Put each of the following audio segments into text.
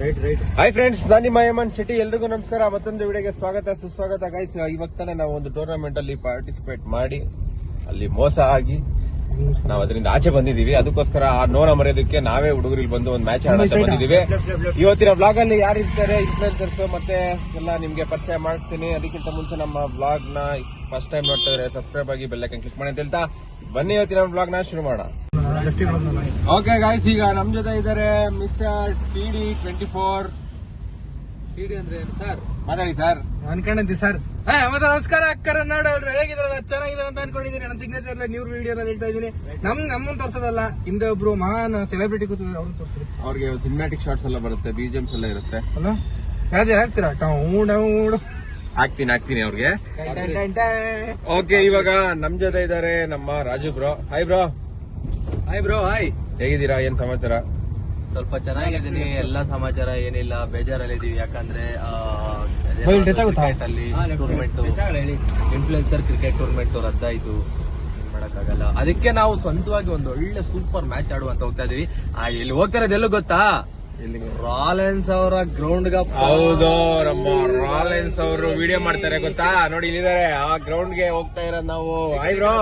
Hi friends ನಾನು ಮಯಮನ್ Yaman city ಎಲ್ರಿಗೂ ನಮಸ್ಕಾರ. ಮತ್ತೊಂದು ವಿಡಿಯೋಗೆ ಸ್ವಾಗತ. ಸುಸ್ವಾಗತ ಗೈಸ್ ಇವಾಗ ತಾನೇ ನಾವು ಒಂದು ಟೂರ್ನಮೆಂಟ್ ಅಲ್ಲಿ ಪಾರ್ಟಿಸಿಪೇಟ್ ಮಾಡಿ ಅಲ್ಲಿ ಮೋಸ ಆಗಿ ನಾವು ಅದರಿಂದ ಆಚೆ ಬಂದಿದೀವಿ ಅದಕ್ಕೋಸ್ಕರ ಆ ನೋನ ಮರೆಯೋದಕ್ಕೆ ನಾವೇ ಹುಡುಗರಲ್ಲಿ ಬಂದು ಒಂದು ಮ್ಯಾಚ್ ಆಡೋಕೆ ಬಂದಿದೀವಿ ಇವತ್ತಿನ ಬ್ಲಾಗ್ ಅಲ್ಲಿ ಯಾರು ಇರ್ತಾರೆ ಇನ್ಫ್ಲೂಯೆನ್ಸರ್ಸ್ ಮತ್ತೆ ಎಲ್ಲ ನಿಮ್ಗೆ ಪರಿಚಯ ಮಾಡಿಸ್ತೀನಿ. ಅದಕ್ಕಿಂತ ಮುಂಚೆ ನಮ್ಮ ಬ್ಲಾಗ್ನ ಫಸ್ಟ್ ಟೈಮ್ ನೋಡ್ತಾ ಇದ್ರೆ ಸಬ್ಸ್ಕ್ರೈಬ್ ಆಗಿ ಬೆಲ್ಲೈಕನ್ ಕ್ಲಿಕ್ ಮಾಡಿ ಅಂತ ಹೇಳ್ತಾ. ಬನ್ನಿ ಇವತ್ತಿನ ಬ್ಲಾಗ್ನ ಶುರು ಮಾಡೋಣ. ಓಕೆ ಗಾಯ್ಸ್ ಈಗ ನಮ್ ಜೊತೆ ಇದ್ದಾರೆ mister T D twenty four T D ಅಂದ್ರೆ ಸರ್ ಮಾತಾಡಿ ಸರ್ ಅನ್ಕೊಂಡಿದ್ದೆ ಸರ್ ಮತ್ತೆ ನಮಸ್ಕಾರ ಅಕ್ಕರ ನಾಡು ಅವ್ರು. ಹೇಗಿದ್ರಲ್ಲ ಚೆನ್ನಾಗಿದೆ ಅಂತ ಅನ್ಕೊಂಡಿದ್ದೀನಿ. ನನ್ನ ಸಿಗ್ನೇಚರ್ ನ್ಯೂ ವಿಡಿಯೋದಲ್ಲಿ ಹೇಳ್ತಾ ಇದ್ದೀನಿ. ನಮ್ ನಮ್ಮನ್ನ ತೋರ್ಸೋದಲ್ಲ ಹಿಂದೆ ಒಬ್ರು ಮಹಾನ್ ಸೆಲೆಬ್ರಿಟಿ ಕೂತಿದ್ರು ಅವ್ರನ್ನ ತೋರ್ಸಿ ಅವ್ರಿಗೆ ಸಿನಿಮ್ಯಾಟಿಕ್ ಶಾರ್ಟ್ಸ್ ಎಲ್ಲ ಬರುತ್ತೆ ಬಿಜಿಎಮ್ಸ್ ಎಲ್ಲ ಇರುತ್ತೆ. ಅಲ್ಲ ಯಾವ್ದು ಹಾಕ್ತೀರಾ ಟೌ ಡೌ ಹಾಕ್ತೀನಿ ಹಾಕ್ತೀನಿ ಅವ್ರಿಗೆ. ಓಕೆ ಇವಾಗ ನಮ್ ಜೊತೆ ಇದ್ದಾರೆ ನಮ್ಮ Raju bro hi bro hi bro hi ಹೇಗಿದ್ದೀರಾ? ಏನ್ ಸಮಾಚಾರ? ಸ್ವಲ್ಪ ಚೆನ್ನಾಗಿದ್ದೀನಿ. ಎಲ್ಲಾ ಸಮಾಚಾರ ಏನಿಲ್ಲ. ಬೇಜಾರಲ್ಲಿದ್ದೀವಿ. ಯಾಕಂದ್ರೆ ಅಲ್ಲಿ ಟೂರ್ನಮೆಂಟ್ ಇನ್ಫ್ಲುಯೆನ್ಸರ್ ಕ್ರಿಕೆಟ್ ಟೂರ್ನಮೆಂಟ್ ರದ್ದಾಯ್ತು. ಏನ್ ಮಾಡಕ್ಕಾಗಲ್ಲ. ಅದಕ್ಕೆ ನಾವು ಸ್ವಂತವಾಗಿ ಒಂದು ಒಳ್ಳೆ ಸೂಪರ್ ಮ್ಯಾಚ್ ಆಡುವಂತ ಹೋಗ್ತಾ ಇದೀವಿ. ಆ, ಇಲ್ಲಿ ಹೋಗ್ತಾರೆ ಇರೋದು ಎಲ್ಲೂ ಗೊತ್ತಾ ರಾಲೆನ್ಸ್ ಅವರ ಗ್ರೌಂಡ್ ಹೌದು ನಮ್ಮ ರಾಲೆನ್ಸ್ ಅವರು ವಿಡಿಯೋ ಮಾಡ್ತಾರೆ ಗೊತ್ತಾ? ನೋಡಿ ಇಲ್ಲಿದ್ದಾರೆ. ಆ ಗ್ರೌಂಡ್ಗೆ ಹೋಗ್ತಾ ಇರೋದು ನಾವು. ಹಾಯ್ ಬ್ರೋ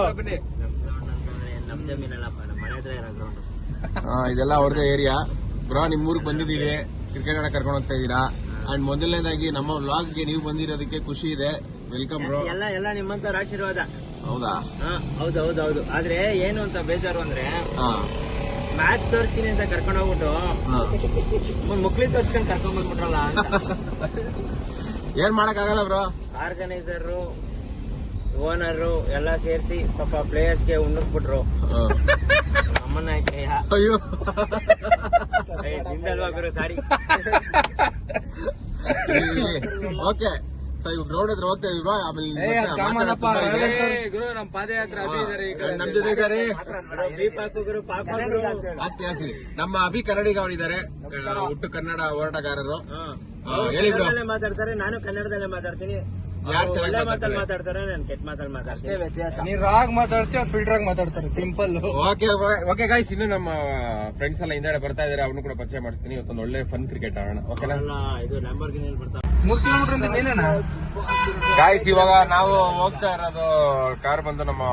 ಇದೆಲ್ಲ ಅವ್ರದೇ ಏರಿಯಾ ಬ್ರೋ ನಿಮ್ ಊರಿಗೆ ಬಂದಿದ್ದೀವಿ. ಕ್ರಿಕೆಟ್ ಆಡಕ್ ಕರ್ಕೊಂಡು ಹೋಗ್ತಾ ಇದ್ದೀರಾ? ಅಂಡ್ ಮೊದಲನೇದಾಗಿ ನಮ್ಮ ವ್ಲಾಗ್ಗೆ ನೀವು ಬಂದಿರೋದಕ್ಕೆ ಖುಷಿ ಇದೆ. ವೆಲ್ಕಮ್ ಬ್ರೋ ಎಲ್ಲ ಎಲ್ಲ ನಿಮ್ಮಂತ ಆಶೀರ್ವಾದ. ಹೌದಾ? ಹೌದು ಹೌದು ಹೌದು. ಆದ್ರೆ ಏನು ಅಂತ ಬೇಜಾರು ಅಂದ್ರೆ ಹಾ. ಮ್ಯಾಚ್ ತೋರಿಸ್ತೀನಿ ಅಂತ ಕರ್ಕೊಂಡು ಹೋಗ್ಬಿಟ್ಟು ಮುಕ್ಲಿ ತೋರ್ಸ್ಕೊಂಡು ಕರ್ಕೊಂಡ್ ಬಂದ್ಬಿಟ್ರಲ್ಲ ಏನ್ ಮಾಡಕ್ ಆಗಲ್ಲ ಬ್ರೋ ಆರ್ಗನೈಸರ್ ಓನರು ಎಲ್ಲ ಸೇರಿಸಿ ಪಾಪ ಪ್ಲೇಯರ್ಸ್ಗೆ ಉಣ್ಣಿಸ್ಬಿಟ್ರು. ಅಯ್ಯೋ. ನಿಂದಲ್ವಾ ಗುರು ಸಾರಿ. ಓಕೆ. ಸೊ ಇವ್ ಗ್ರೌಂಡ್ ಹತ್ರ ಹೋಗ್ತಾ ಇದ್ವಿ ಆಮೇಲೆ ನಿಮ್ ಹತ್ರ ಮಾತಾಡೋದು ತುಂಬಾ ಇದೆ. ಗುರು ಪಾದಯಾತ್ರೆ. ನಮ್ ಜೊತೆ ಇದ್ದಾರೆ ಗುರು ಪಾಕು ಗುರು. ಆಗ್ತೀನಿ ನಮ್ಮ ಅಭಿ ಕನ್ನಡಿಗ ಅವರಿದ್ದಾರೆ ಹುಟ್ಟು ಕನ್ನಡ ಹೋರಾಟಗಾರರು. ಹಾ. ಹಾ, ಹೇಳಿ ಬ್ರೋ ಮಾತಾಡ್ತಾರೆ ನಾನು ಕನ್ನಡದಲ್ಲೇ ಮಾತಾಡ್ತೀನಿ. ಯಾರ್ ಒಳ್ಳೆ ಮಾತಾಡ್ತಾರೆ? ಮಾತಲ್ಲಿ ಮಾತಾಡ್ತಾರೆ? ನಾನು ಕೆಟ್ಟ ಮಾತಲ್ಲಿ ಮಾತಾಡ್ತೀನಿ. ವ್ಯತ್ಯಾಸ. ನೀ ರಾಗ್ ಮಾತಾಡ್ತೀವಿ ಅವ್ರು ಫಿಲ್ಟರ್ ಆಗಿ ಮಾತಾಡ್ತಾರೆ ಸಿಂಪಲ್. ಓಕೆ ಓಕೆ ಗಾಯ್ಸ್ ಇನ್ನು ನಮ್ಮ ಫ್ರೆಂಡ್ಸ್ ಎಲ್ಲ ಹಿಂದೆಡೆ ಬರ್ತಾ ಇದಾರೆ ಅವ್ನು ಕೂಡ ಪರಿಚಯ ಮಾಡಿಸ್ತೀನಿ. ಇವತ್ತೊಂದು ಒಳ್ಳೆ ಫನ್ ಕ್ರಿಕೆಟ್ ಆಡೋಣ. ಓಕೆನಾ ಅಲ್ಲ ಇದು ಲ್ಯಾಂಬರ್ಗಿನಿ ಬರ್ತಾ ಮೂರ್ ಕಿಲೋಮೀಟರ್ ನೀನೇನಾ ಗಾಯ್ಸ್ ಇವಾಗ ನಾವು ಹೋಗ್ತಾ ಇರೋದು ಕಾರ್ ಬಂದು ನಮ್ಮ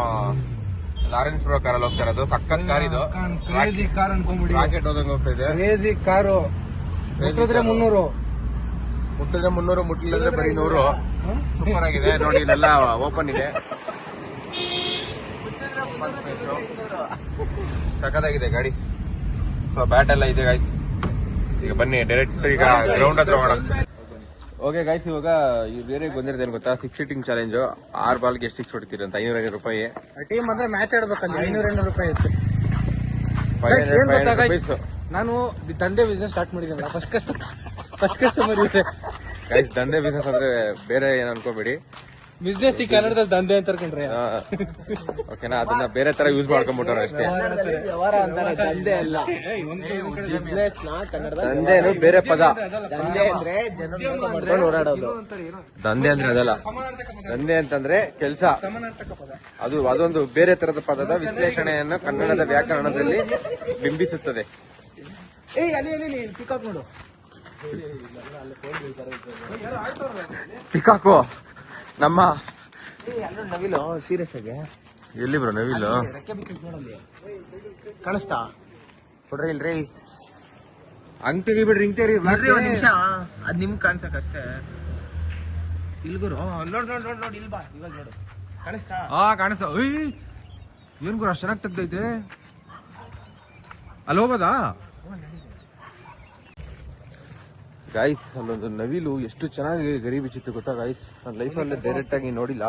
ಲಾರೆನ್ಸ್ ಬ್ರೋ ಕಾರಲ್ಲಿ ಹೋಗ್ತಾ ಇರೋದು. ಸಖತ್ ಕಾರ್ ಇದು. ಕ್ರೇಜಿ ಕಾರ್ ಅನ್ಕೊಂಬಿಡಿ ರಾಕೆಟ್ ಹೋದಂಗೆ ಹೋಗ್ತಾ ಇದೆ. ಕ್ರೇಜಿ ಕಾರು ಮುನ್ನೂರು. ಮುಟ್ಟಿದ್ರೆ ಮುನ್ನೂರು ಮುಟ್ಟಿಲ್ಲದ್ರೆ ಬರೀ ನೂರು. ಸೂಪರ್ ಆಗಿದೆ. ನೋಡಿ ಇಲ್ಲೆಲ್ಲ ಓಪನ್ ಇದೆ. ಸಖತ್ತಾಗಿದೆ ಗಾಡಿ. ಸೊ ಬ್ಯಾಟ್ ಎಲ್ಲ ಇದೆ ಗಾಯ್ಸ್ ಈಗ ಬನ್ನಿ ಡೈರೆಕ್ಟ್ ಈಗ ಗ್ರೌಂಡ್ ಹತ್ರ ಮಾಡೋಣ ಓಕೆ ಗಾಯ್ಸ್ ಇವಾಗ ಬೇರೆ ಬಂದಿರೋದೇನು ಗೊತ್ತಾ? ಸಿಕ್ಸ್ ಸೀಟಿಂಗ್ ಚಾಲೆಂಜ್ ಆರ್ ಬಾಲ್ಗೆ ಎಷ್ಟು ಸಿಕ್ಸ್ ಹೊಡಿತೀರಿ ಅಂತ? ಐನೂರ ಐನೂರು ರೂಪಾಯಿ. ಟೀಮ್ ಅಂದ್ರೆ ಮ್ಯಾಚ್ ಆಡ್ಬೇಕಲ್ಲ ಐನೂರ ಐನೂರು ರೂಪಾಯಿ ಇತ್ತು. Five hundred five guys? Rupees ನಾನು ದಂಧೆ ಬಿಸ್ನೆಸ್ ಸ್ಟಾರ್ಟ್ ಮಾಡಿದ್ದೀನಿ ಫಸ್ಟ್ ಕಷ್ಟ ಫಸ್ಟ್ ಕಸ್ಟಮರ್ ಇದೆ. ಗೈಸ್ ದಂಧೆ ಬಿಸ್ನೆಸ್ ಅಂದ್ರೆ ಬೇರೆ ಏನು ಅನ್ಕೋಬೇಡಿ. ಬಿಸ್ನೆಸ್ ಈ ಕನ್ನಡದಲ್ಲಿ ದಂಧೆ ಅಂತ ಅರ್ಕೊಂಡ್ರೆ ಓಕೆನಾ ಅದನ್ನ ಬೇರೆ ತರ ಯೂಸ್ ಮಾಡ್ಕೊಂಡ್ಬಿಟ್ಟವ್ರು ಅಷ್ಟೇ. ವ್ಯವಹಾರ ಅಂತಾರೆ ದಂಧೆ ಅಲ್ಲ. ಬಿಸ್ನೆಸ್ನ ಬೇರೆ ಪದ. ದಂಧೆ ಅಂದ್ರೆ ಮಾಡ್ಕೊಂಡು ಓಡಾಡೋದು ದಂಧೆ ಅಂದ್ರೆ ಅದಲ್ಲ. ದಂಧೆ ಅಂತಂದ್ರೆ ಕೆಲಸ. ಅದು ಅದೊಂದು ಬೇರೆ ತರದ ಪದದ ವಿಶ್ಲೇಷಣೆಯನ್ನು ಕನ್ನಡದ ವ್ಯಾಕರಣದಲ್ಲಿ ಬಿಂಬಿಸುತ್ತದೆ. ಏಯ್ ಅಲ್ಲಿ ಅಲ್ಲಿ ಪಿಕಾಕ್ ನೋಡು. ಪಿಕಾಕು ನಮ್ಮ ನವಿಲು ಸೀರಿಯಸ್ ಆಗಿ. ಎಲ್ಲಿ ಬ್ರೋ ನವಿಲು? ಕಳಿಸ್ತಾ ಕೊಡ್ರಿ ಇಲ್ರಿ. ಹಂಗ್ ತೆಗಿಬಿಡ್ರಿ ಹಿಂಗ್ ತೆಗಿ ಬರ್ರಿ ಒಂದ್ ನಿಮಿಷ. ಅದ್ ನಿಮ್ ಕಾಣ್ಸಕ್ ಅಷ್ಟೇ. ಇಲ್ಗುರು ನೋಡ್ ನೋಡ್ ನೋಡ್ ನೋಡ್ ಇಲ್ ಬಾ ಇವಾಗ ನೋಡು. ಕಾಣಿಸ್ತಾ? ಹಾ ಕಾಣಿಸ್ತ. ಏನ್ ಗುರು ಅಷ್ಟು ಚೆನ್ನಾಗಿ ತೆಗ್ದೈತೆ? ಅಲ್ಲಿ ಹೋಗೋದಾ? ಗಾಯ್ಸ್ ಅಲ್ಲೊಂದು ನವಿಲು ಎಷ್ಟು ಚೆನ್ನಾಗಿ ಗರಿ ಬಿಚ್ಚಿತ್ತು ಗೊತ್ತಾ ಗಾಯ್ಸ್ ನನ್ನ ಲೈಫಲ್ಲೇ ಡೈರೆಕ್ಟ್ ಆಗಿ ನೋಡಿಲ್ಲ.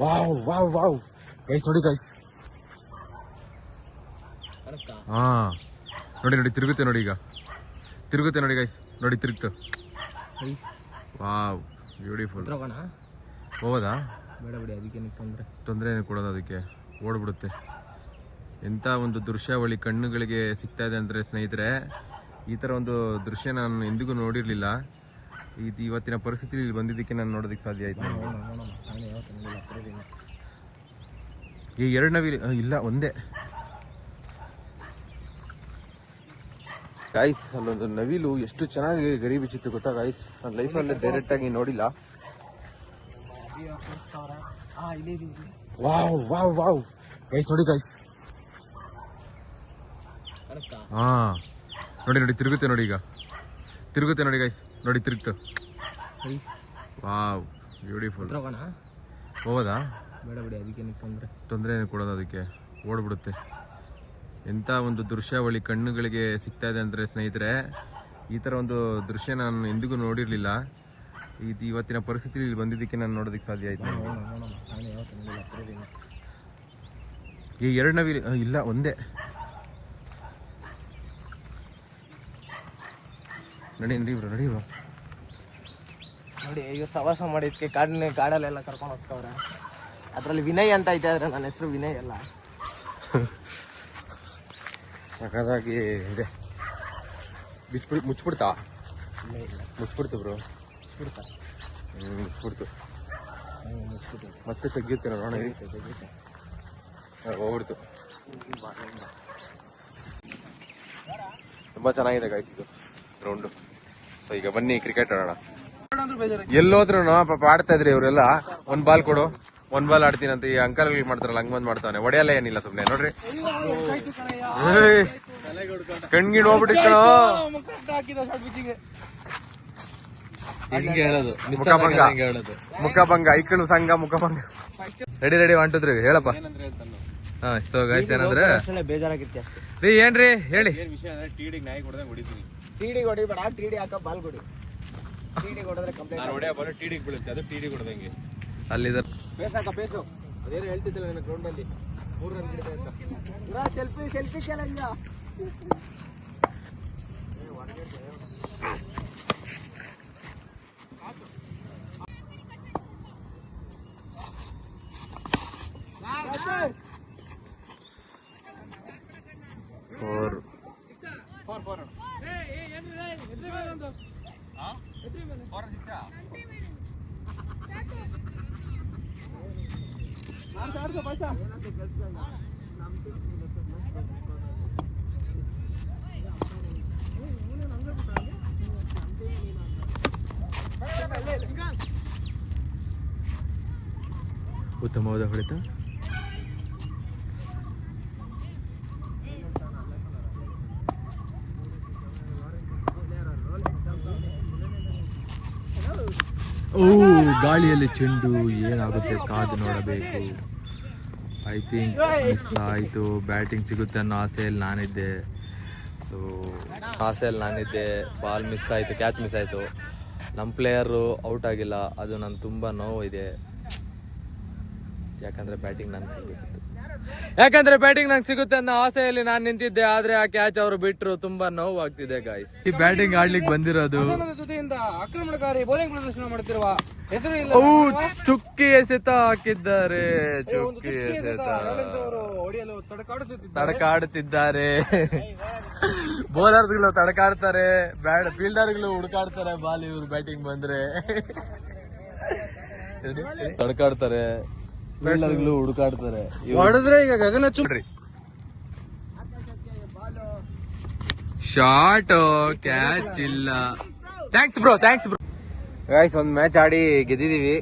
ವಾವ್ ವಾವ್ ವಾವ್ ಗೈಸ್ ನೋಡಿ ಗೈಸ್ ಹಾ. ನೋಡಿ ನೋಡಿ ತಿರುಗುತ್ತೆ ನೋಡಿ ಈಗ. ತಿರುಗುತ್ತೆ ನೋಡಿ ಗೈಸ್ ನೋಡಿ ತಿರುಗ್ತು. ವಾವ್ ಬ್ಯೂಟಿಫುಲ್ ಹೋಗೋಣ ಹೋಗೋದಾ? ಬೇಡ ಬಿಡಿ ಅದಕ್ಕೆ ತೊಂದರೆ ತೊಂದರೆ. ಏನು ಕೊಡೋದು ಅದಕ್ಕೆ. ಓಡ್ಬಿಡುತ್ತೆ. ಎಂಥ ಒಂದು ದೃಶ್ಯಾವಳಿ ಕಣ್ಣುಗಳಿಗೆ ಸಿಗ್ತಾ ಇದೆ ಅಂದರೆ ಸ್ನೇಹಿತರೆ ಈ ಥರ ಒಂದು ದೃಶ್ಯ ನಾನು ಎಂದಿಗೂ ನೋಡಿರಲಿಲ್ಲ. ಇದು ಇವತ್ತಿನ ಪರಿಸ್ಥಿತಿ ಇಲ್ಲಿ ಬಂದಿದ್ದಕ್ಕೆ ನಾನು ನೋಡೋದಕ್ಕೆ ಸಾಧ್ಯ ಆಯ್ತು. ಈ ಎರಡು ನವಿಲು ಇಲ್ಲ ಒಂದೇ. ಗಾಯ್ಸ್ ಅಲ್ಲೊಂದು ನವಿಲು ಎಷ್ಟು ಚೆನ್ನಾಗಿ ಗರಿ ಬಿಚ್ಚಿತ್ತು ಗೊತ್ತಾ ಗಾಯ್ಸ್ ನನ್ನ ಲೈಫಲ್ಲೇ ಡೈರೆಕ್ಟಾಗಿ ನೋಡಿಲ್ಲ. Wow wow wow. ಗೈಸ್ ನೋಡಿ ಗೈಸ್ ಹಾ. ನೋಡಿ ನೋಡಿ ತಿರುಗುತ್ತೆ ನೋಡಿ ಈಗ. ತಿರುಗುತ್ತೆ ನೋಡಿ ಗೈಸ್ ನೋಡಿ ತಿರುಗ್ತು. Wow beautiful ಹೋಗೋದಾ? ಬೇಡ ಬಿಡಿ ಅದಕ್ಕೇನು ತೊಂದರೆ? ತೊಂದರೆ ಏನು ಕೊಡೋದು ಅದಕ್ಕೆ? ಓಡ್ಬಿಡುತ್ತೆ. ಎಂಥ ಒಂದು ದೃಶ್ಯಾವಳಿ ಕಣ್ಣುಗಳಿಗೆ ಸಿಗ್ತಾ ಇದೆ ಅಂದರೆ ಸ್ನೇಹಿತರೆ ಈ ಥರ ಒಂದು ದೃಶ್ಯ ನಾನು ಎಂದಿಗೂ ನೋಡಿರಲಿಲ್ಲ. ಇದು ಇವತ್ತಿನ ಪರಿಸ್ಥಿತಿ ಇಲ್ಲಿ ಬಂದಿದ್ದಕ್ಕೆ ನಾನು ನೋಡೋದಕ್ಕೆ ಸಾಧ್ಯ ಆಯ್ತು. ಈ ಎರಡು ನವಿಲು ಇಲ್ಲ ಒಂದೇ. ನಡಿ ನಡಿ ಬ್ರೋ ನಡಿ ಬ್ರೋ. ನೋಡಿ ಈಗ ಸವಾಸ ಮಾಡಿದ್ಕೆ ಕಾಡಿನ ಕಾಡಲ್ಲೆಲ್ಲ ಕರ್ಕೊಂಡು ಹೋಗ್ತವ್ರೆ. ಅದ್ರಲ್ಲಿ ವಿನಯ್ ಅಂತ ಐತೆ ಆದ್ರೆ ನನ್ನ ಹೆಸರು ವಿನಯ್ ಅಲ್ಲ. ಸಕದಾಗಿ ಇದೆ. ಬಿಚ್ಬಿಡ್ ಇಲ್ಲ ಮುಚ್ಚಿಬಿಡ್ತು ಬ್ರೋ. ಮುಚ್ಬಿಡ್ತಾ ಹ್ಞೂ ಮುಚ್ಚಿಬಿಟ್ಟು ಮತ್ತೆ ತೆಗಿತೀರ ನೋಡ ಹೋಗ್ಬಿಡ್ತು. ತುಂಬಾ ಚೆನ್ನಾಗಿದೆ ಗಾಯ್ಸ್ ಇದು ಗ್ರೌಂಡು ಸೊ ಈಗ ಬನ್ನಿ ಕ್ರಿಕೆಟ್ ಆಡೋಣ. ಎಲ್ಲೋದ್ರು ಪಾಪ ಆಡ್ತಾ ಇದ್ರಿ ಇವರೆಲ್ಲ. ಒಂದ್ ಬಾಲ್ ಕೊಡು. ಒಂದ್ ಬಾಲ್ ಆಡ್ತೀನಿ ಅಂತ ಈ ಅಂಕಲ್ ಮಾಡ್ತಾರಲ್ಲ, ಹಂಗ್ ಬಂದ್ ಮಾಡ್ತಾನೆ ಒಡೆಯಲ್ಲ ಏನಿಲ್ಲ ಸುಮ್ನೆ, ನೋಡ್ರಿ. ಕಣ್ಗಿಡ್ ಕಣೋ. ಹಿಂಗೆ ಹೇಳೋದು. ಮುಖಭಂಗ. ಹಿಂಗೆ ಹೇಳೋದು. ಮುಖಭಂಗ ಐಕಳು ಸಂಘ ಮುಖಭಂಗ. Ready ready one two three ಹೇಳಪ್ಪ. ಹಾ ಸೊ ಗೈಸ್ ಏನಂದ್ರೆ ಬೇಜಾರಾಗಿತ್ತೆ ಅಷ್ಟೇ. ರೀ ಏನ್ರಿ ಹೇಳಿ. ಟಿಡಿ ಹೊಡಿಬೇಡ ಟಿಡಿ ಹಾಕ ಬಾಲ್ ಕೊಡಿ. ಟಿಡಿ ಹೊಡೆದ್ರೆ ಕಂಪ್ಲೇಂಟ್ ಟಿಡಿ ಬೀಳುತ್ತೆ ಅದು ಟಿಡಿ ಕೊಡದಂಗೆ. ಅಲ್ಲಿದ. ಬೇಸ್ ಹಾಕ ಬೇಸು ಅದೇನು ಹೇಳ್ತಿದ್ದಿಲ್ಲ ನನ್ನ ಗ್ರೌಂಡ್ ಅಲ್ಲಿ. ಮೂರು ರನ್ ಹಿಡಿದೆ ಅಂತ. ಸೆಲ್ಫಿ ಸೆಲ್ಫಿ ಚಾಲೆಂಜ್ ಫೋರ್ ಉತ್ತಮವಾದ ಹೊಡೆತ. ಓ ಗಾಳಿಯಲ್ಲಿ ಚೆಂಡು ಏನಾಗುತ್ತೆ ಕಾದು ನೋಡಬೇಕು. ಐ ಥಿಂಕ್ ಮಿಸ್ ಆಯಿತು. ಬ್ಯಾಟಿಂಗ್ ಸಿಗುತ್ತೆ ಅನ್ನೋ ಆಸೆಯಲ್ಲಿ ನಾನಿದ್ದೆ. ಸೊ ಆಸೆಯಲ್ಲಿ ನಾನಿದ್ದೆ. ಬಾಲ್ ಮಿಸ್ ಆಯಿತು ಕ್ಯಾಚ್ ಮಿಸ್ ಆಯಿತು. ನಮ್ಮ ಪ್ಲೇಯರು ಔಟ್ ಆಗಿಲ್ಲ. ಅದು ನನ್ನ ತುಂಬ ನೋವು ಇದೆ. ಯಾಕಂದರೆ ಬ್ಯಾಟಿಂಗ್ ನಾನು ಸಿಗುತ್ತೆ ಯಾಕಂದ್ರೆ ಬ್ಯಾಟಿಂಗ್ ನಂಗೆ ಸಿಗುತ್ತೆ ಅನ್ನೋ ಆಸೆಯಲ್ಲಿ ನಾನು ನಿಂತಿದ್ದೆ ಆದ್ರೆ ಆ ಕ್ಯಾಚ್ ಅವರು ಬಿಟ್ರು ತುಂಬಾ ನೋವಾಗ್ತಿದೆ ಗಾಯ್ಸ್ ಈ ಬ್ಯಾಟಿಂಗ್ ಆಡ್ಲಿಕ್ಕೆ ಬಂದಿರೋದು. ಜೊತೆಯಿಂದ ಆಕ್ರಮಣಕಾರಿ ಬೌಲಿಂಗ್ ಪ್ರದರ್ಶನ ಮಾಡುತ್ತಿರುವ ಹೆಸರು ಇಲ್ಲ ಚುಕ್ಕಿ ಎಸೆತ ಹಾಕಿದ್ದಾರೆ ಚುಕ್ಕಿ ಎಸೆತ. ತಡಕಾಡುತ್ತಿದ್ದಾರೆ. ಬೌಲರ್ಸ್ ಗಳು ತಡಕಾಡ್ತಾರೆ ಬ್ಯಾಟ್ ಫೀಲ್ಡರ್ಗಳು ಹುಡುಕಾಡ್ತಾರೆ ಬಾಲ್ ಇವ್ರು ಬ್ಯಾಟಿಂಗ್ ಬಂದ್ರೆ. ತಡಕಾಡ್ತಾರೆ. ಫೀಲ್ಡರ್ಗಳು ಹುಡುಕಾಡ್ತಾರೆ ಹೊಡೆದ್ರೆ ಈಗ ಗಗನ ಚುಡ್ರಿ ಶಾರ್ಟ್ ಕ್ಯಾಚ್ ಇಲ್ಲ. Thanks bro thanks bro guys ಒಂದು ಮ್ಯಾಚ್ ಆಡಿ ಗೆದ್ದಿದೀವಿ.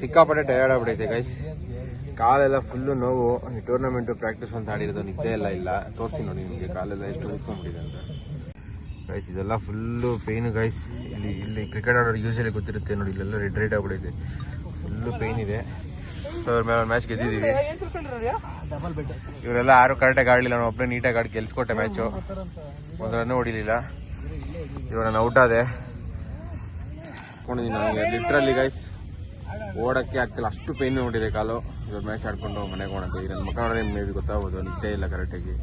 ಸಿಕ್ಕಾಪಟ್ಟೆ ಟಯರ್ಡ್ ಆಗ್ಬಿಟ್ಟೈತೆ ಗೈಸ್ ಕಾಲೆಲ್ಲ ಫುಲ್ಲು ನೋವು. ಈ ಟೂರ್ನಮೆಂಟ್ ಪ್ರಾಕ್ಟೀಸ್ ಅಂತ ಆಡಿರೋದು ನಿದ್ದೆ ಎಲ್ಲ ಇಲ್ಲ. ತೋರಿಸಿ ನೋಡಿ ನಿಮಗೆ ಕಾಲೆಲ್ಲ ಎಷ್ಟು ಉಳ್ಕೊಂಡ್ಬಿಟ್ಟಿದೆ ಅಂತ. ಗೈಸ್ ಇದೆಲ್ಲ ಫುಲ್ಲು ಪೇಯ್ನು ಗೈಸ್ ಇಲ್ಲಿ ಇಲ್ಲಿ ಕ್ರಿಕೆಟ್ ಆಡೋರು ಯೂಶಲಿ ಗೊತ್ತಿರುತ್ತೆ ನೋಡಿ ಇಲ್ಲೆಲ್ಲ ರೆಡ್ ರೆಡ್ ಆಗ್ಬಿಟ್ಟೈತೆ ಫುಲ್ಲು ಪೇಯ್ನ್ ಇದೆ. ಸೊ ಇವ್ರ ಮೇಲೆ ಮ್ಯಾಚ್ ಗೆದ್ದಿದ್ದೀವಿ ಇವರೆಲ್ಲ ಯಾರು ಕರೆಕ್ಟಾಗಿ ಆಡಲಿಲ್ಲ ನಾನು ಒಬ್ಬನೇ ನೀಟಾಗಿ ಆಡಿ ಗೆಲ್ಸ್ಕೊಟ್ಟೆ ಮ್ಯಾಚು ಒಂದು ರನ್ ಹೊಡಿಲಿಲ್ಲ. ಇವಾಗ ನಾನು ಔಟ್ ಆದೆ. ಕೊಂಡಿದ್ದೀನಿ ನನಗೆ ಲಿಟ್ರಲ್ಲಿ ಗೈಸ್ ಓಡಕ್ಕೆ ಆಗ್ತಿಲ್ಲ. ಅಷ್ಟು ಪೇನ್ ನೋಡಿದೆ ಕಾಲು. ಇವ್ರ ಮ್ಯಾಚ್ ಆಡ್ಕೊಂಡು ಮನೆಗೆ ಹೋಗೋಣ ಈಗ ನನ್ನ ಮಕ್ಕ ನೋಡೋಣ ಮೇ ಬಿ ಗೊತ್ತಾಗ್ಬೋದು. ನಿದ್ದೆ ಇಲ್ಲ ಕರೆಕ್ಟಾಗಿ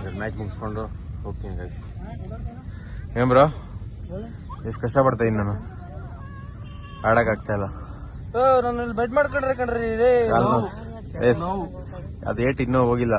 ಇವ್ರ ಮ್ಯಾಚ್ ಮುಗಿಸ್ಕೊಂಡು ಹೋಗ್ತೀನಿ ಗೈಸ್ ಏನ್ ಬ್ರೋ ಎಷ್ಟು ಕಷ್ಟಪಡ್ತಾ ಇದ್ದೀನಿ ನಾನು? ಆಡಕ್ಕಾಗ್ತಾ ಇಲ್ಲ. ನಾನು ಬೆಡ್ ಮಾಡ್ಕೊಂಡ್ರೆ ಕಣ್ರಿ ಎಸ್ ಅದು ಏಟ್ ಇನ್ನೂ ಹೋಗಿಲ್ಲ.